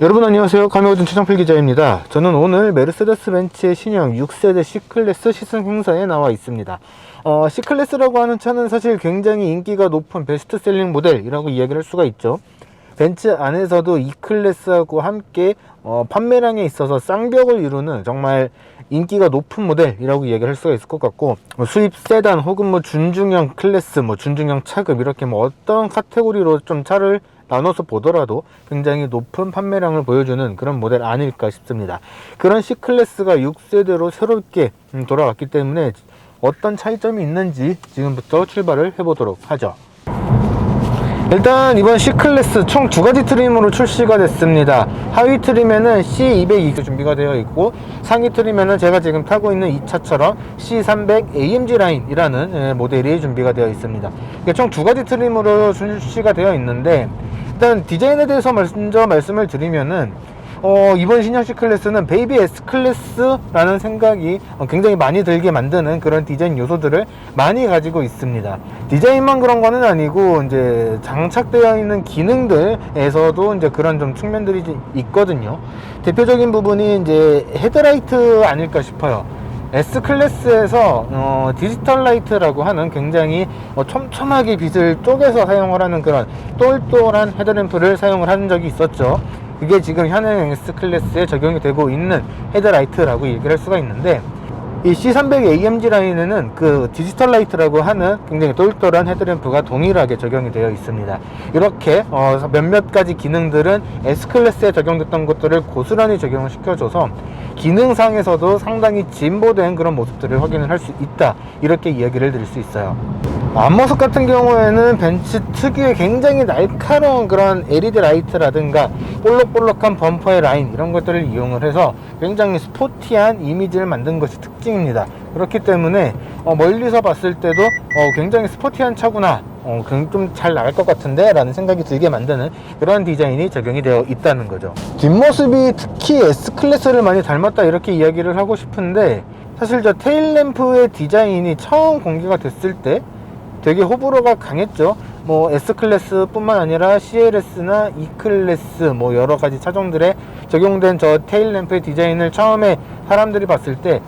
여러분 안녕하세요. 카메오든 최정필 기자입니다. 저는 오늘 메르세데스 벤츠의 신형 6세대 C클래스 시승 행사에 나와 있습니다. 어, C클래스라고 하는 차는 사실 굉장히 인기가 높은 베스트셀링 모델이라고 이야기를 할 수가 있죠. 벤츠 안에서도 E클래스하고 함께 어, 판매량에 있어서 쌍벽을 이루는 정말 인기가 높은 모델이라고 이야기를 할 수가 있을 것 같고 뭐 수입 세단 혹은 뭐 준중형 클래스 뭐 준중형 차급 이렇게 뭐 어떤 카테고리로 좀 차를 나눠서 보더라도 굉장히 높은 판매량을 보여주는 그런 모델 아닐까 싶습니다. 그런 C클래스가 6세대로 새롭게 음, 돌아왔기 때문에 어떤 차이점이 있는지 지금부터 출발을 해보도록 하죠. 일단 이번 C클래스 총 두 가지 트림으로 출시가 됐습니다. 하위 트림에는 C200이 준비가 되어 있고 상위 트림에는 제가 지금 타고 있는 이 차처럼 C300 AMG 라인이라는 예, 모델이 준비가 되어 있습니다. 총 두 가지 트림으로 출시가 되어 있는데 일단 디자인에 대해서 먼저 말씀을 드리면은 어, 이번 신형 C 클래스는 베이비 S 클래스라는 생각이 어, 굉장히 많이 들게 만드는 그런 디자인 요소들을 많이 가지고 있습니다. 디자인만 그런 거는 아니고 이제 장착되어 있는 기능들에서도 이제 그런 좀 측면들이 좀 있거든요. 대표적인 부분이 이제 헤드라이트 아닐까 싶어요. S 클래스에서 어, 디지털 라이트라고 하는 굉장히 어, 촘촘하게 빛을 쪼개서 사용을 하는 그런 똘똘한 헤드램프를 사용을 한 적이 있었죠. 그게 지금 현행 S 클래스에 적용이 되고 있는 헤드라이트라고 얘기를 할 수가 있는데 이 C300 AMG 라인에는 그 디지털 라이트라고 하는 굉장히 똘똘한 헤드램프가 동일하게 적용이 되어 있습니다. 이렇게 어, 몇몇 가지 기능들은 S 클래스에 적용됐던 것들을 고스란히 적용을 시켜줘서 기능상에서도 상당히 진보된 그런 모습들을 확인을 할 수 있다. 이렇게 이야기를 드릴 수 있어요. 앞모습 같은 경우에는 벤츠 특유의 굉장히 날카로운 그런 LED 라이트라든가 볼록볼록한 범퍼의 라인 이런 것들을 이용을 해서 굉장히 스포티한 이미지를 만든 것이 특징 입니다. 그렇기 때문에 어, 멀리서 봤을 때도 어, 굉장히 스포티한 차구나 어, 좀잘 나갈 것 같은데 라는 생각이 들게 만드는 그런 디자인이 적용이 되어 있다는 거죠 뒷모습이 특히 S클래스를 많이 닮았다 이렇게 이야기를 하고 싶은데 사실 저 테일램프의 디자인이 처음 공개가 됐을 때 되게 호불호가 강했죠. 뭐 S 클래스 뿐만 아니라 CLS나 E 클래스 뭐 여러 가지 차종들에 적용된 저 테일 램프의 디자인을 처음에 사람들이 봤을 때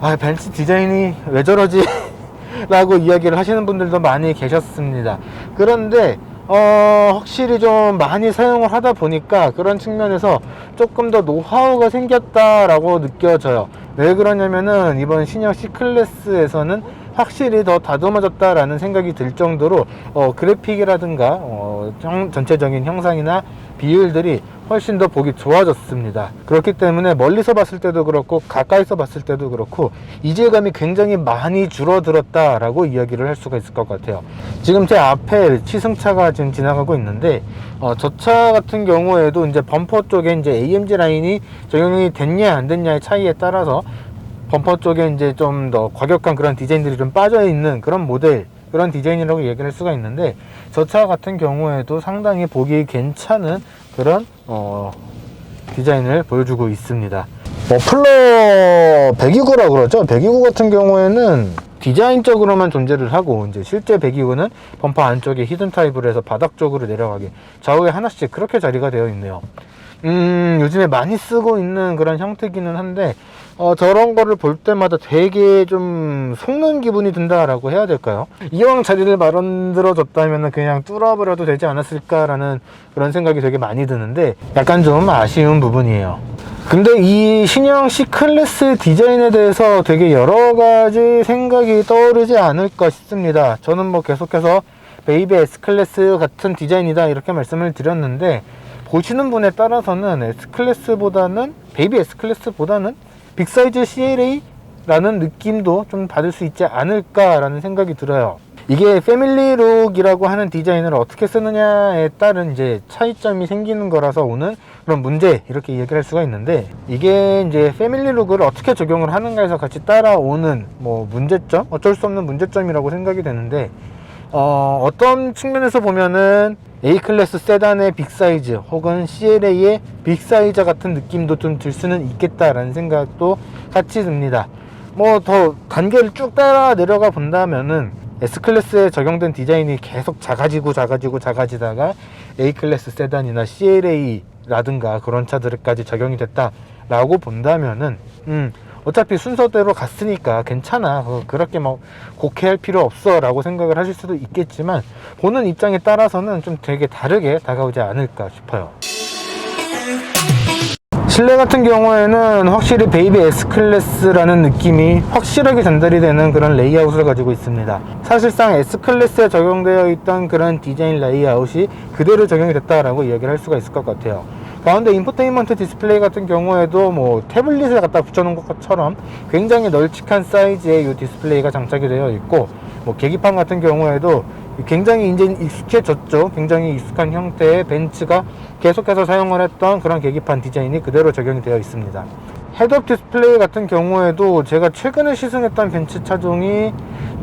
아, 벤츠 디자인이 왜 저러지? 라고 이야기를 하시는 분들도 많이 계셨습니다. 그런데 어, 확실히 좀 많이 사용을 하다 보니까 그런 측면에서 조금 더 노하우가 생겼다라고 느껴져요. 왜 그러냐면은 이번 신형 C 클래스에서는 확실히 더 다듬어졌다라는 생각이 들 정도로 어, 그래픽이라든가 어, 형, 전체적인 형상이나 비율들이 훨씬 더 보기 좋아졌습니다. 그렇기 때문에 멀리서 봤을 때도 그렇고 가까이서 봤을 때도 그렇고 이질감이 굉장히 많이 줄어들었다라고 이야기를 할 수가 있을 것 같아요. 지금 제 앞에 치승차가 지금 지나가고 있는데 어, 저 차 같은 경우에도 이제 범퍼 쪽에 이제 AMG 라인이 적용이 됐냐 안 됐냐의 차이에 따라서 범퍼 쪽에 이제 좀 더 과격한 그런 디자인들이 좀 빠져 있는 그런 모델 그런 디자인이라고 얘기를 할 수가 있는데 저 차 같은 경우에도 상당히 보기 괜찮은 그런 어, 디자인을 보여주고 있습니다. 머플러 129라 그러죠. 129 같은 경우에는 디자인적으로만 존재를 하고 이제 실제 129는 범퍼 안쪽에 히든 타입으로 해서 바닥 쪽으로 내려가게 좌우에 하나씩 그렇게 자리가 되어 있네요. 음, 요즘에 많이 쓰고 있는 그런 형태기는 한데, 어, 저런 거를 볼 때마다 되게 좀 속는 기분이 든다라고 해야 될까요? 이왕 자리를 만들어줬다면 그냥 뚫어버려도 되지 않았을까라는 그런 생각이 되게 많이 드는데, 약간 좀 아쉬운 부분이에요. 근데 이 신형 C 클래스 디자인에 대해서 되게 여러 가지 생각이 떠오르지 않을까 싶습니다. 저는 뭐 계속해서 베이비 S 클래스 같은 디자인이다 이렇게 말씀을 드렸는데, 보시는 분에 따라서는 S클래스보다는 베이비 S클래스보다는 빅사이즈 CLA라는 느낌도 좀 받을 수 있지 않을까라는 생각이 들어요. 이게 패밀리룩이라고 하는 디자인을 어떻게 쓰느냐에 따른 이제 차이점이 생기는 거라서 오는 그런 문제 이렇게 얘기를 할 수가 있는데 이게 이제 패밀리룩을 어떻게 적용을 하는가에서 같이 따라오는 뭐 문제점 어쩔 수 없는 문제점이라고 생각이 되는데 어, 어떤 측면에서 보면은 A 클래스 세단의 빅 사이즈 혹은 CLA의 빅 사이즈 같은 느낌도 좀 들 수는 있겠다라는 생각도 같이 듭니다. 뭐 더 단계를 쭉 따라 내려가 본다면은 S 클래스에 적용된 디자인이 계속 작아지고 작아지고 작아지다가 A 클래스 세단이나 CLA 라든가 그런 차들까지 적용이 됐다라고 본다면은 음 어차피 순서대로 갔으니까 괜찮아 어, 그렇게 뭐 곡해할 필요 없어 라고 생각을 하실 수도 있겠지만 보는 입장에 따라서는 좀 되게 다르게 다가오지 않을까 싶어요. 실내 같은 경우에는 확실히 베이비 S클래스라는 느낌이 확실하게 전달이 되는 그런 레이아웃을 가지고 있습니다. 사실상 S클래스에 적용되어 있던 그런 디자인 레이아웃이 그대로 적용이 됐다라고 이야기를 할 수가 있을 것 같아요. 가운데 인포테인먼트 디스플레이 같은 경우에도 뭐 태블릿을 갖다 붙여놓은 것처럼 굉장히 널찍한 사이즈의 이 디스플레이가 장착이 되어 있고 뭐 계기판 같은 경우에도 굉장히 이제 익숙해졌죠. 굉장히 익숙한 형태의 벤츠가 계속해서 사용을 했던 그런 계기판 디자인이 그대로 적용이 되어 있습니다. 헤드업 디스플레이 같은 경우에도 제가 최근에 시승했던 벤츠 차종이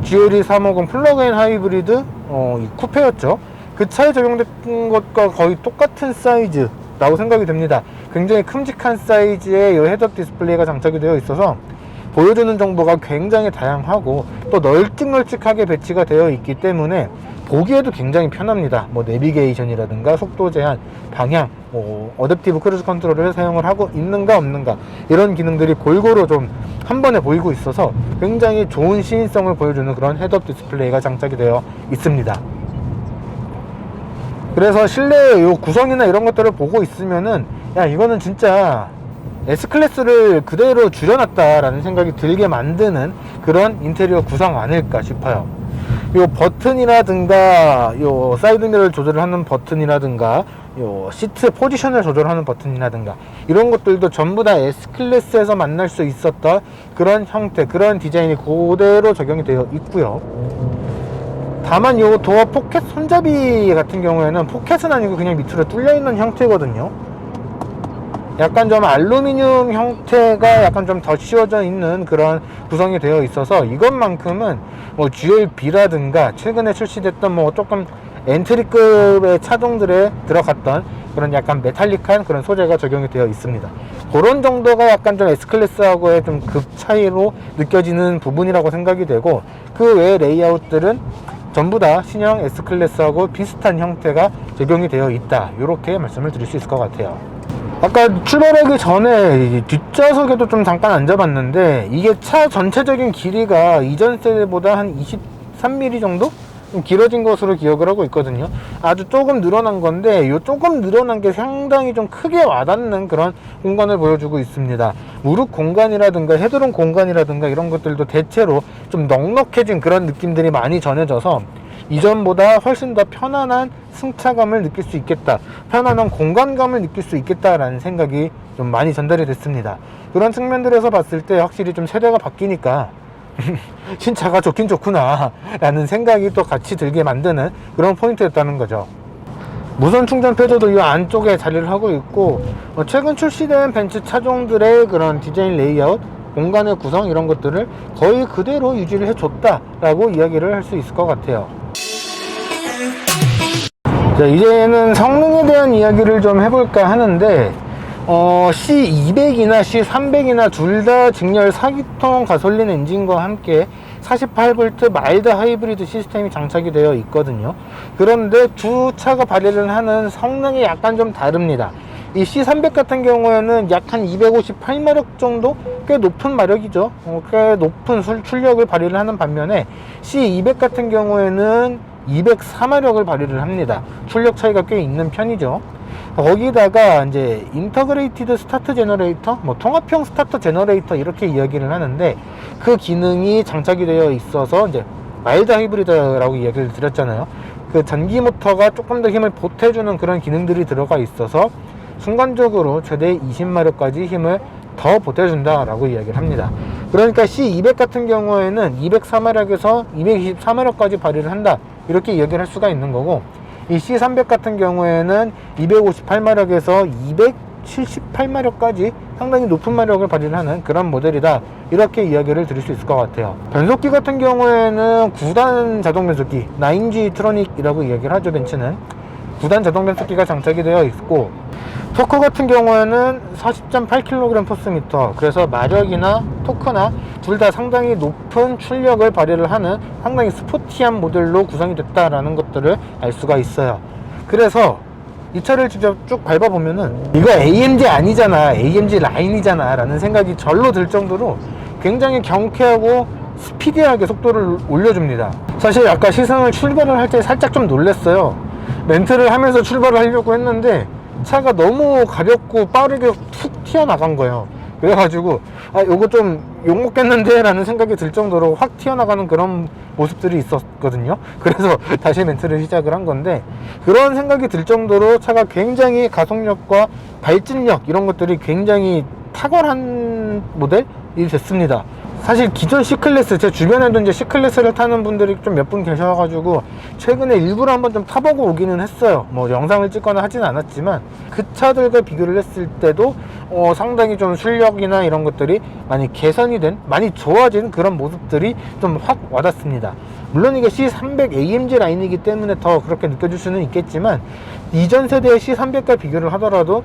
GLE 350 플러그인 하이브리드 어, 이 쿠페였죠. 그 차에 적용된 것과 거의 똑같은 사이즈 라고 생각이 됩니다. 굉장히 큼직한 사이즈의 이 헤드업 디스플레이가 장착이 되어 있어서 보여주는 정보가 굉장히 다양하고 또 널찍널찍하게 배치가 되어 있기 때문에 보기에도 굉장히 편합니다. 뭐 내비게이션이라든가 속도 제한, 방향, 뭐 어댑티브 크루즈 컨트롤을 사용을 하고 있는가 없는가 이런 기능들이 골고루 좀 한 번에 보이고 있어서 굉장히 좋은 시인성을 보여주는 그런 헤드업 디스플레이가 장착이 되어 있습니다. 그래서 실내 요 구성이나 이런 것들을 보고 있으면은 야 이거는 진짜 S클래스를 그대로 줄여놨다라는 생각이 들게 만드는 그런 인테리어 구성 아닐까 싶어요. 요 버튼이라든가 요 사이드 미러를 조절하는 버튼이라든가 요 시트 포지션을 조절하는 버튼이라든가 이런 것들도 전부 다 S클래스에서 만날 수 있었던 그런 형태 그런 디자인이 그대로 적용이 되어 있고요. 다만 요 도어 포켓 손잡이 같은 경우에는 포켓은 아니고 그냥 밑으로 뚫려 있는 형태거든요. 약간 좀 알루미늄 형태가 약간 좀 더 씌워져 있는 그런 구성이 되어 있어서 이것만큼은 뭐 GLB라든가 최근에 출시됐던 뭐 조금 엔트리급의 차종들에 들어갔던 그런 약간 메탈릭한 그런 소재가 적용이 되어 있습니다. 그런 정도가 약간 좀 S클래스하고의 좀 급 차이로 느껴지는 부분이라고 생각이 되고 그 외의 레이아웃들은 전부 다 신형 S클래스하고 비슷한 형태가 적용이 되어 있다. 이렇게 말씀을 드릴 수 있을 것 같아요. 아까 출발하기 전에 이 뒷좌석에도 좀 잠깐 앉아봤는데 이게 차 전체적인 길이가 이전 세대보다 한 23mm 정도? 좀 길어진 것으로 기억을 하고 있거든요. 아주 조금 늘어난 건데 이 조금 늘어난 게 상당히 좀 크게 와닿는 그런 공간을 보여주고 있습니다. 무릎 공간이라든가 헤드룸 공간이라든가 이런 것들도 대체로 좀 넉넉해진 그런 느낌들이 많이 전해져서 이전보다 훨씬 더 편안한 승차감을 느낄 수 있겠다. 편안한 공간감을 느낄 수 있겠다라는 생각이 좀 많이 전달이 됐습니다. 그런 측면들에서 봤을 때 확실히 좀 세대가 바뀌니까 신차가 좋긴 좋구나 라는 생각이 또 같이 들게 만드는 그런 포인트였다는 거죠. 무선 충전 패드도 이 안쪽에 자리를 하고 있고 어, 최근 출시된 벤츠 차종들의 그런 디자인 레이아웃 공간의 구성 이런 것들을 거의 그대로 유지를 해줬다 라고 이야기를 할 수 있을 것 같아요. 자, 이제는 성능에 대한 이야기를 좀 해볼까 하는데, 어, C200이나 C300이나 둘 다 직렬 4기통 가솔린 엔진과 함께 48V 마일드 하이브리드 시스템이 장착이 되어 있거든요. 그런데 두 차가 발휘를 하는 성능이 약간 좀 다릅니다. 이 C300 같은 경우에는 약 한 258마력 정도 꽤 높은 마력이죠. 어, 꽤 높은 술- 출력을 발휘를 하는 반면에 C200 같은 경우에는 204마력을 발휘를 합니다. 출력 차이가 꽤 있는 편이죠. 거기다가 이제 인터그레이티드 스타트 제너레이터, 뭐 통합형 스타트 제너레이터 이렇게 이야기를 하는데 그 기능이 장착이 되어 있어서 이제 마일드 하이브리드라고 이야기를 드렸잖아요. 그 전기 모터가 조금 더 힘을 보태주는 그런 기능들이 들어가 있어서 순간적으로 최대 20마력까지 힘을 더 보태준다라고 이야기를 합니다. 그러니까 C200 같은 경우에는 204마력에서 224마력까지 발휘를 한다. 이렇게 이야기를 할 수가 있는 거고, 이 C300 같은 경우에는 258마력에서 278마력까지 상당히 높은 마력을 발휘를 하는 그런 모델이다. 이렇게 이야기를 드릴 수 있을 것 같아요. 변속기 같은 경우에는 9단 자동 변속기, 9G 트로닉이라고 이야기를 하죠, 벤츠는. 9단 자동 변 속기가 장착이 되어 있고, 토크 같은 경우에는 40.8kg 포스미터. 그래서 마력이나 토크나 둘 다 상당히 높은 출력을 발휘를 하는 상당히 스포티한 모델로 구성이 됐다라는 것들을 알 수가 있어요. 그래서 이 차를 직접 쭉 밟아보면은 이거 AMG 아니잖아 AMG 라인이잖아 라는 생각이 절로 들 정도로 굉장히 경쾌하고 스피디하게 속도를 올려줍니다. 사실 아까 시승을 출발을 할 때 살짝 좀 놀랬어요 멘트를 하면서 출발을 하려고 했는데 차가 너무 가볍고 빠르게 툭 튀어나간 거예요. 그래가지고 아 요거 좀 욕먹겠는데? 라는 생각이 들 정도로 확 튀어나가는 그런 모습들이 있었거든요. 그래서 다시 멘트를 시작을 한 건데 그런 생각이 들 정도로 차가 굉장히 가속력과 발진력 이런 것들이 굉장히 탁월한 모델이 됐습니다 사실 기존 C클래스 제 주변에도 이제 C클래스를 타는 분들이 좀 몇 분 계셔가지고 최근에 일부러 한번 좀 타보고 오기는 했어요. 뭐 영상을 찍거나 하진 않았지만 그 차들과 비교를 했을 때도 어, 상당히 좀 출력이나 이런 것들이 많이 개선이 된 많이 좋아진 그런 모습들이 좀 확 와닿습니다. 물론 이게 C300 AMG 라인이기 때문에 더 그렇게 느껴질 수는 있겠지만 이전 세대의 C300과 비교를 하더라도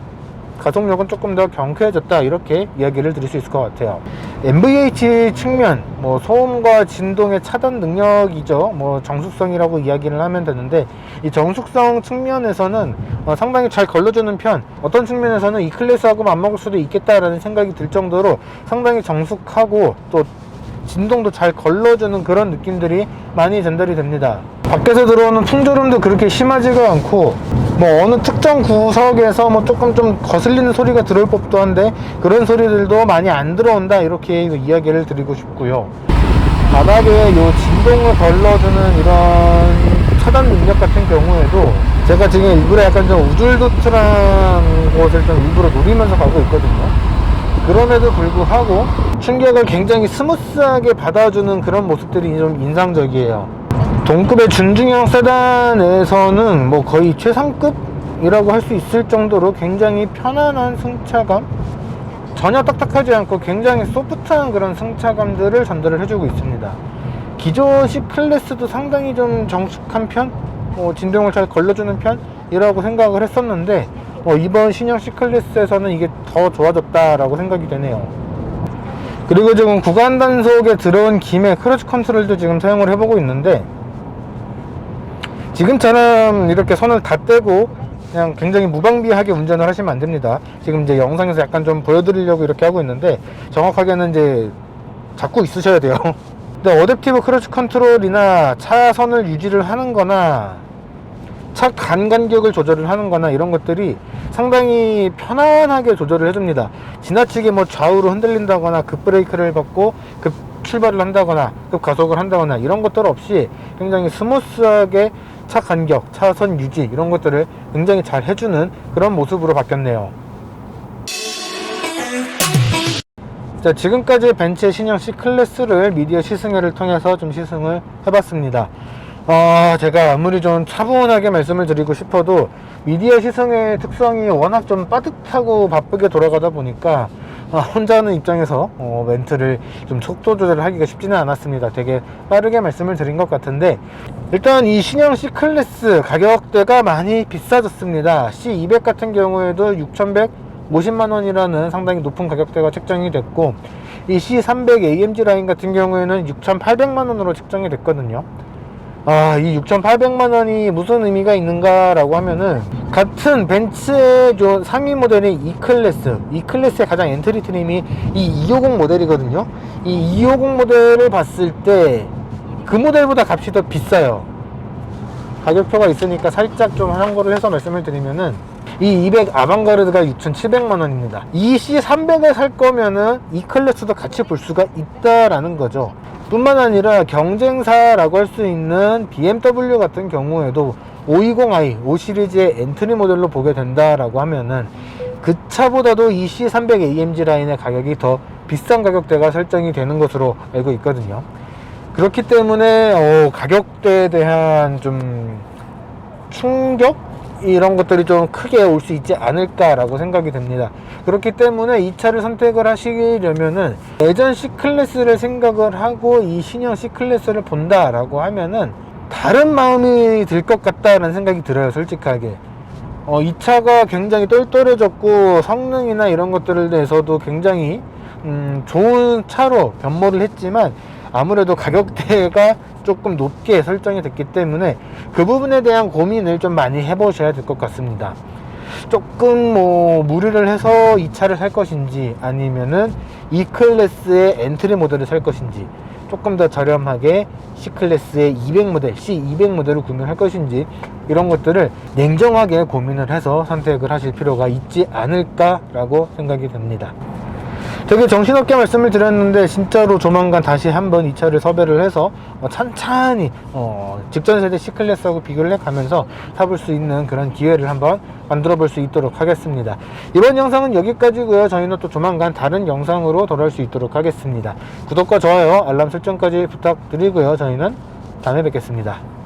가속력은 조금 더 경쾌해졌다 이렇게 이야기를 드릴 수 있을 것 같아요. MVH 측면 뭐 소음과 진동의 차단 능력이죠. 뭐 정숙성이라고 이야기를 하면 되는데 이 정숙성 측면에서는 어, 상당히 잘 걸러주는 편 어떤 측면에서는 이 클래스하고 맞먹을 수도 있겠다라는 생각이 들 정도로 상당히 정숙하고 또 진동도 잘 걸러주는 그런 느낌들이 많이 전달이 됩니다. 밖에서 들어오는 풍조름도 그렇게 심하지가 않고 뭐 어느 특정 구석에서 뭐 조금 좀 거슬리는 소리가 들어올 법도 한데 그런 소리들도 많이 안 들어온다 이렇게 이야기를 드리고 싶고요 바닥에 요 진동을 걸러주는 이런 차단 능력 같은 경우에도 제가 지금 일부러 약간 좀 우줄도트란 곳을 좀 일부러 노리면서 가고 있거든요 그럼에도 불구하고 충격을 굉장히 스무스하게 받아주는 그런 모습들이 좀 인상적이에요. 동급의 준중형 세단에서는 뭐 거의 최상급이라고 할 수 있을 정도로 굉장히 편안한 승차감, 전혀 딱딱하지 않고 굉장히 소프트한 그런 승차감들을 전달을 해주고 있습니다. 기존 C 클래스도 상당히 좀 정숙한 편, 뭐 진동을 잘 걸러주는 편이라고 생각을 했었는데 어, 이번 신형 C 클래스에서는 이게 더 좋아졌다라고 생각이 되네요. 그리고 지금 구간 단속에 들어온 김에 크루즈 컨트롤도 지금 사용을 해보고 있는데 지금처럼 이렇게 손을 다 떼고 그냥 굉장히 무방비하게 운전을 하시면 안 됩니다. 지금 이제 영상에서 약간 좀 보여드리려고 이렇게 하고 있는데 정확하게는 이제 잡고 있으셔야 돼요. 근데 어댑티브 크루즈 컨트롤이나 차선을 유지를 하는 거나 차 간 간격을 조절을 하는 거나 이런 것들이 상당히 편안하게 조절을 해줍니다. 지나치게 뭐 좌우로 흔들린다거나 급브레이크를 밟고 급 출발을 한다거나 급 가속을 한다거나 이런 것들 없이 굉장히 스무스하게 차 간격, 차선 유지 이런 것들을 굉장히 잘 해주는 그런 모습으로 바뀌었네요. 자, 지금까지 벤츠의 신형 C클래스를 미디어 시승회를 통해서 좀 시승을 해봤습니다. 어, 제가 아무리 좀 차분하게 말씀을 드리고 싶어도 미디어 시승의 특성이 워낙 좀 빠듯하고 바쁘게 돌아가다 보니까 아, 혼자 하는 입장에서 어, 멘트를 좀 속도 조절을 하기가 쉽지는 않았습니다. 되게 빠르게 말씀을 드린 것 같은데 일단 이 신형 C 클래스 가격대가 많이 비싸졌습니다. C200 같은 경우에도 6,150만 원이라는 상당히 높은 가격대가 책정이 됐고 이 C300 AMG 라인 같은 경우에는 6,800만 원으로 책정이 됐거든요. 아, 이 6,800만 원이 무슨 의미가 있는가라고 하면은 같은 벤츠의 좀 상위 모델인 E 클래스, E 클래스의 가장 엔트리 트림이 이 250 모델이거든요. 이 250 모델을 봤을 때 그 모델보다 값이 더 비싸요. 가격표가 있으니까 살짝 좀 참고를 해서 말씀을 드리면은 이 200 아방가르드가 6,700만 원입니다. 이 C300을 살 거면은 이 클래스도 같이 볼 수가 있다라는 거죠. 뿐만 아니라 경쟁사라고 할 수 있는 BMW 같은 경우에도 520i 5 시리즈의 엔트리 모델로 보게 된다라고 하면은 그 차보다도 이 C300 AMG 라인의 가격이 더 비싼 가격대가 설정이 되는 것으로 알고 있거든요. 그렇기 때문에 어, 가격대에 대한 좀 충격 이런 것들이 좀 크게 올 수 있지 않을까라고 생각이 됩니다. 그렇기 때문에 이 차를 선택을 하시려면은 예전 C 클래스를 생각을 하고 이 신형 C 클래스를 본다라고 하면은 다른 마음이 들 것 같다라는 생각이 들어요, 솔직하게. 어, 이 차가 굉장히 똘똘해졌고 성능이나 이런 것들을 대해서도 굉장히 음, 좋은 차로 변모를 했지만 아무래도 가격대가 조금 높게 설정이 됐기 때문에 그 부분에 대한 고민을 좀 많이 해보셔야 될 것 같습니다. 조금 뭐 무리를 해서 이 차를 살 것인지 아니면은 E 클래스의 엔트리 모델을 살 것인지 조금 더 저렴하게 C 클래스의 200 모델, C 200 모델을 구매할 것인지 이런 것들을 냉정하게 고민을 해서 선택을 하실 필요가 있지 않을까라고 생각이 됩니다. 되게 정신없게 말씀을 드렸는데 진짜로 조만간 다시 한번 이 차를 섭외를 해서 어, 찬찬히 어, 직전 세대 C클래스하고 비교를 해가면서 타볼 수 있는 그런 기회를 한번 만들어 볼 수 있도록 하겠습니다. 이번 영상은 여기까지고요. 저희는 또 조만간 다른 영상으로 돌아올 수 있도록 하겠습니다. 구독과 좋아요, 알람 설정까지 부탁드리고요. 저희는 다음에 뵙겠습니다.